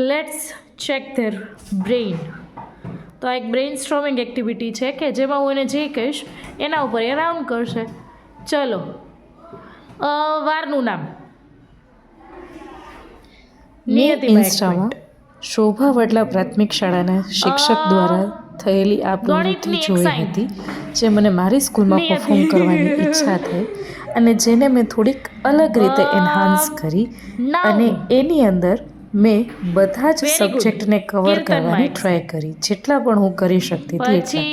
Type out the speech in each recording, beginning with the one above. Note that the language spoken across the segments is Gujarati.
લેટ્સ ચેક ધેર બ્રેઇન તો આ એક બ્રેઇન સ્ટ્રોમિંગ એક્ટિવિટી છે કે જેમાં હું એને જે કહીશ એના ઉપર એ રાઉન્ડ કરશે. ચલો. વારનું નામ. મેં ઇન્સ્ટામાં શોભા વડલા પ્રાથમિક શાળાના શિક્ષક દ્વારા થયેલી આ પ્રવૃત્તિ જોઈ હતી જે મને મારી સ્કૂલમાં નિયતિ. પરફોર્મ કરવાની ઈચ્છા થઈ અને જેને મેં થોડીક અલગ રીતે એન્હાન્સ કરી અને એની અંદર મેં બધા જ સબ્જેક્ટને કવર કરવાની ટ્રાય કરી. જેટલા પણ હું કરી શકતી હતી એટલા.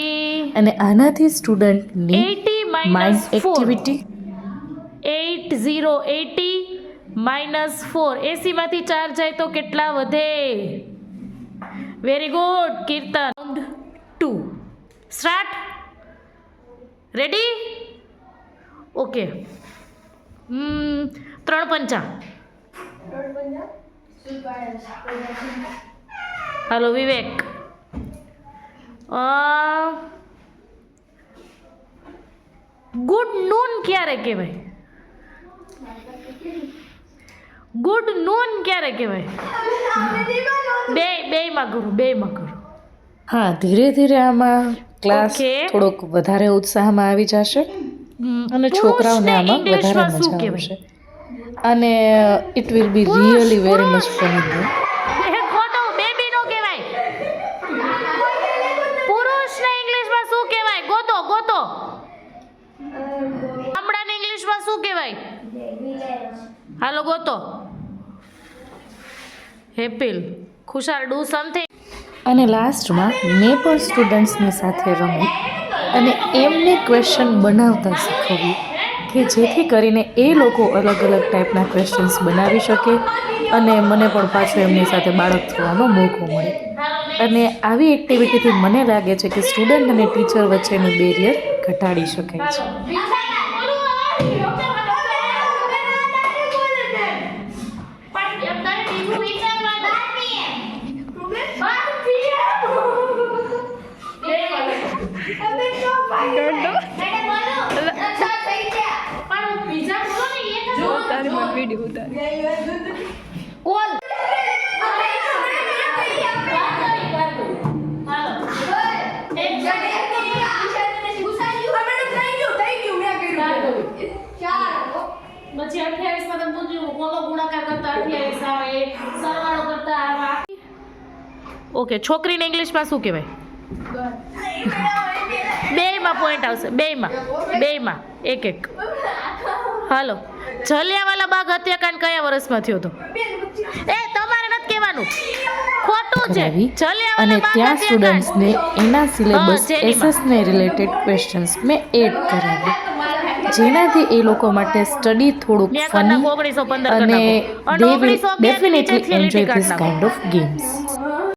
અને આનાથી સ્ટુડન્ટની 80 mind minus activity at zero eighty minus four એસીમાંથી ચાર જાય તો કેટલા વધે? Very good Kirtan to start ready okay ત્રણ પંચા? હાલો વિવેક. ગુડ નૂન ક્યારે કહેવાય? ગુડ નૂન ક્યારે કહેવાય? બે બેયમાં કરું બેયમાં કરું. હા ધીરે ધીરે આમાં ક્લાસ. થોડોક વધારે ઉત્સાહમાં આવી જશે. અને છોકરાઓને આમાં વધારે મજા આવશે. અને it will be really very much fun એ ખોટો બેબી કહેવાય. પુરુષને ઇંગ્લિશમાં શું કહેવાય? ગોતો ગોતો. ગામડાને ઇંગ્લિશમાં શું કહેવાય? હાલો ગોતો. હેપીલ ખુશાલ ડુ સમથિંગ અને લાસ્ટમાં મેં પણ સ્ટુડન્ટ્સની સાથે રમી અને એમને ક્વેશ્ચન બનાવતા શીખવ્યું કે જેથી કરીને એ લોકો અલગ અલગ ટાઈપના ક્વેશ્ચન્સ બનાવી શકે અને મને પણ પાછું એમની સાથે બાળક થવાનો મોકો મળે. અને આવી એક્ટિવિટીથી મને લાગે છે કે સ્ટુડન્ટ અને ટીચર વચ્ચેનું બેરિયર ઘટાડી શકાય છે. પછી અઠ્યાવીસમાં તમે પૂછ્યું કોનો ગુણાકાર કરતા અઠ્યાવીસ આવે? સરવાળો કરતા આવે. ઓકે છોકરીને ઇંગ્લિશમાં શું કહેવાય? બેમાં પોઈન્ટ આવશે બેમાં બેમાં એક એક હાલો. જલિયાવાલા બાગ હત્યાકાંડ કયા વર્ષમાં થયો હતો? એ તમારે નથી કહેવાનું. ખોટું છે. અને ત્યાં સ્ટુડન્ટ્સને એના સિલેબસ. એસએસને રિલેટેડ ક્વેશ્ચન્સ મેં એડ કરાવ્યા. જેનાથી એ લોકો માટે સ્ટડી થોડુંક ફની 1915 અને નાખો. અને they will 1911 definitely enjoy this kind of games